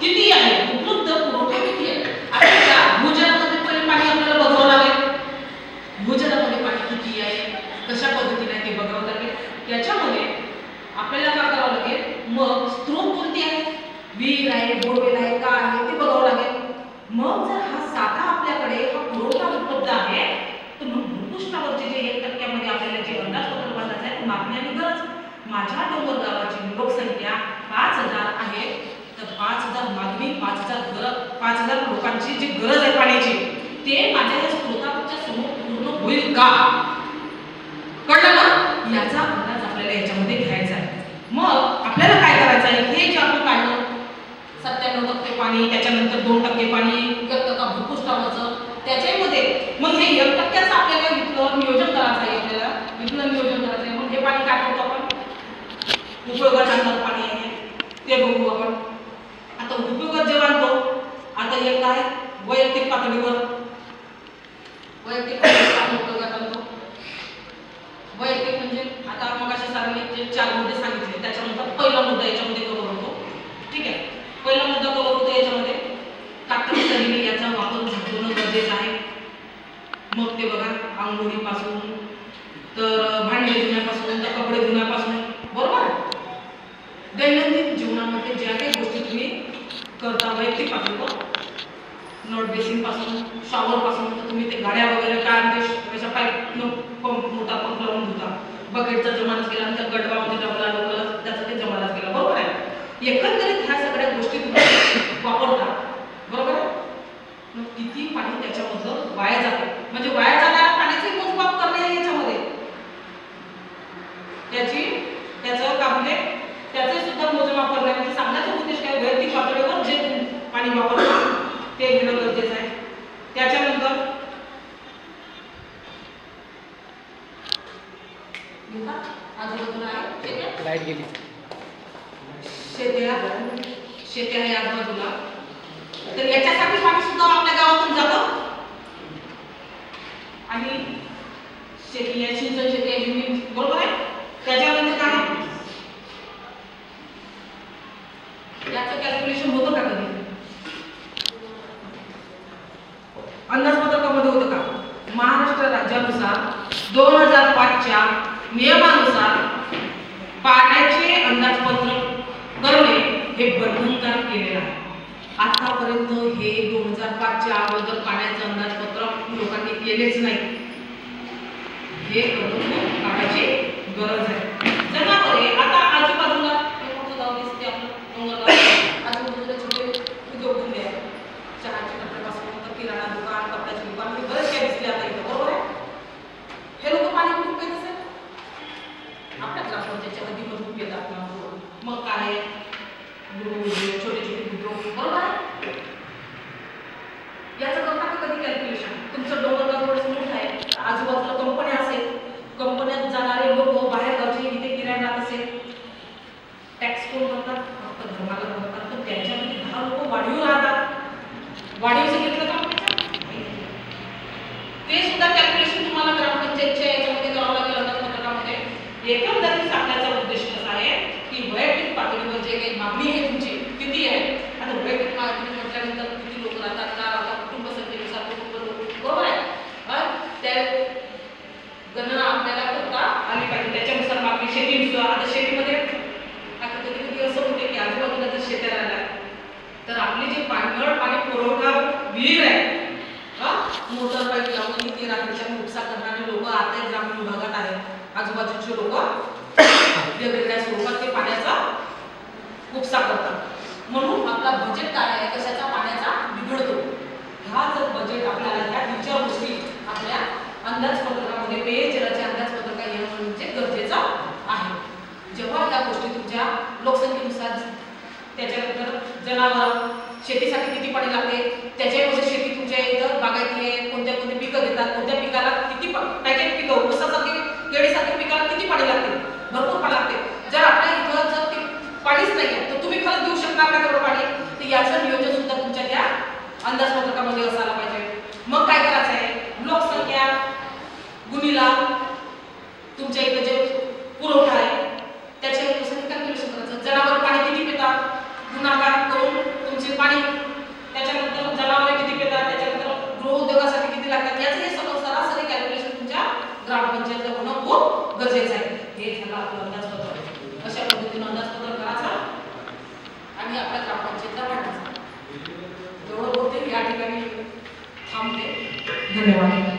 किती आहे? उपलब्ध पुरवठा किती आहे? आता त्या भूजलामध्ये पाणी आपल्याला बघावं लागेल. भूजलामध्ये पाणी किती आहे? कशा पद्धतीने ते बघावं लागेल? त्याच्यामध्ये आपल्याला काय करावं लागेल? मग स्त्रोत कोणते आहे? विहीर आहे बोरवेल आहे का आहे ते बघावं लागेल. मग जर हा साठा आपल्याकडे हा पुरवठा उपलब्ध आहे तर मग भूपृष्ठावरचे जे एक टक्क्यामध्ये आपल्याला जे अंदाजपत्र बांधायचं आहे मागणी आणि गरज. माझ्या डोंगर गावात लोकसंख्या पाच हजार आहे तर पाच हजार मागणी पाच हजार गरज पाच हजार लोकांची जी गरज आहे पाण्याची ते माझ्या या स्त्रोताच्या समोर पूर्ण होईल का? कळलं ना? याचा अंदाज आपल्याला याच्यामध्ये घ्यायचा आहे. मग आपल्याला काय करायचं आहे? हे जे आपण काढलं सत्त्याण्णव टक्के पाणी त्याच्यानंतर दोन टक्के पाणी एक टक्का भूपृष्ठावरचं त्याच्यामध्ये. मग हे एक टक्क्याचं आपल्याला विकलं नियोजन करायचं आहे आपल्याला. विकलं नियोजन करायचं आहे. मग हे पाणी काय करतो आपण? उपयोगात आणणारं पाणी आहे ते बघू आपण आता उपयोगात जेव्हा आणतो आता एक काय वैयक्तिक पातळीवर वैयक्तिक पातळीवर आपण उपयोगात आणतो वैयक्तिक म्हणजे आता मग अशा सरांनी जे चार मुद्दे सांगितले. त्याच्यानंतर पहिला मुद्दा याच्यामध्ये कव्हर होतो. ठीक आहे? पहिला मुद्दा कव्हर होतो याच्यामध्ये. कातडी याचा वापर झाकणं गरजेचं आहे. मग ते बघा आंघोळीपासून तर भांडे धुण्यापासून तर कपडे धुण्यापासून. बरोबर? दैनंदिन जीवनामध्ये ज्या काही गोष्टी तुम्ही करता वैयक्तिक पातळीवर नॉट बेसिनपासून हो? शॉवर पासून तर तुम्ही ते गाड्या वगैरे काय म्हणते त्याच्या पाईप पंप मोठा पंप लावून धुता. बकेटचा जमानाच केला नंतर त्या गडवामध्ये डबला त्याचा ते जमानाच केला. बरोबर आहे? एकंदरीत ह्या सगळ्या गोष्टी तुम्ही वापरता. बरोबर आहे? मग किती पाणी त्याच्यामधलं वाया जाते? म्हणजे वाया जाणाऱ्या पाण्याचे मोजमाप करणे याच्यामध्ये. त्याची त्याचं काम म्हणजे त्याचे सुद्धा मोजमाप करणे. म्हणजे सांगण्याचा उद्देश काय? वैयक्तिक पातळीवर जे पाणी वापरतो ते घेणं गरजेचं आहे त्याच्यानंतर लिहा. आजूबाजूला आहे ठीक आहे लाइट गेली. शेत्या शेत्या आहे आजूबाजूला. तर याच्यासाठी पाणी सुद्धा आपल्या गावातून जातो. आणि शेती आहे सिंचन शेती आहे बरोबर आहे? त्याच्यामध्ये काय आहे? याचं कॅल्क्युलेशन होतं का कधी? अंदाजपत्रकामध्ये होतं का? महाराष्ट्र राज्यानुसार दोन हजार पाचच्या नियमानुसार पाण्याचे अंदाजपत्रक करणे हे बंधनकारक केलेलं आहे. आतापर्यंत हे दोन हजार पाचच्या अगोदर पाण्याचं अंदाजपत्रक लोकांनी केलेच नाही. हे करून काढायची गरज आहे. जगामध्ये आता आजूबाजूला हे गाव दिसते आपलं डोंगरगाव आजूबाजूला छोटे आहेत. चहाच्या किराणा दुकान कपड्याचे दुकान हे बरेच काही दिसले आता इथं बरोबर आहे हे लोक पाणी कुठून पेत असेल आपल्या ग्रामपंचायतच्या हद्दीमधून पेतात ना मग काय आहे? गृहउद्योग, छोटे छोटे उद्योग बरोबर आहे याचं करता का कधी कॅल्क्युलेशन तुमचं डोंगरगाव थोडंसं मोठं आहे आजूबाजूला कंपन्या असेल कंपन्यात जाणारे लोक बाहेर गावचे इथे किराणा राहत असेल टॅक्स कोण भरतात फक्त धर्माला भरतात पण त्यांच्यामध्ये दहा लोक वाढीव राहतात वाढीवचं घेतलं का ते सुद्धा कॅल्क्युलेशन तुम्हाला ग्रामपंचायतच्या याच्यामध्ये करावं लागेल अंदाजपत्रकामध्ये एकंदरीत सांगण्याचा उद्देश कसा आहे की वैयक्तिक पातळीवर जे काही मागणी आहे तुमची किती आहे? आता वैयक्तिक मागणी म्हटल्यानंतर किती लोक राहतात का राहतात कुटुंब संख्येनुसार कुटुंब लोक बरोबर आहे. त्या गणना आपल्याला करता आली पाहिजे. त्याच्यानुसार मागणी शेतीनुसार आता शेतीमध्ये आता कधी कधी असं होते की आजूबाजूला जर शेत्या राहिल्या तर आपली जी पाणळ पाणी पुरवठा विहीर आहे हा मोटर पाईप लावून इथे रात्रीच्या उपसा करणारे लोक आता ग्रामीण विभागात आहेत. आजूबाजूचे लोक वेगवेगळ्या स्वरूपात ते पाण्याचा उपसा करतात. म्हणून आपला बजेट काय आहे कशाचा पाण्याचा बिघडतो? हा जर बजेट आपल्याला ह्या तीन गोष्टी आपल्या अंदाजपत्रकामध्ये पेयजलाचे अंदाजपत्रक येणं म्हणजे गरजेचं आहे. जेव्हा या गोष्टी तुमच्या लोकसंख्येनुसार त्याच्यानंतर जनावर शेतीसाठी किती पाणी लागते त्याच्यामध्ये शेती तुमच्या इथं बागायती आहे कोणत्या कोणत्या पिकं घेतात कोणत्या पिकाला किती पा- काय काय पिकं ऊसासारखे केळीसारख्या पिकाला किती पाणी लागते भरपूर पाणी लागते जर आपल्या इथं जर ते पाणीच नाही आहे तर तुम्ही खरंच देऊ शकणार का तेवढं पाणी तर याचं नियोजन सुद्धा तुमच्या त्या अंदाजपत्रकामध्ये असायला पाहिजे मग काय करायचं आहे लोकसंख्या गुणीला तुमच्या इथं जे पुरवठा आहे त्याच्यानुसार कॅल्क्युलेशन करायचं जनावर पाणी किती पितात गुणाकार करून तुमचे ग्रामपंचायतला होणं खूप गरजेचं आहे. हे झालं आपलं अंदाजपत्र. अशा पद्धतीनं अंदाजपत्र करायचा आणि आपल्या ग्रामपंचायतला वाटायचं एवढं बोलते या ठिकाणी थांबते. धन्यवाद.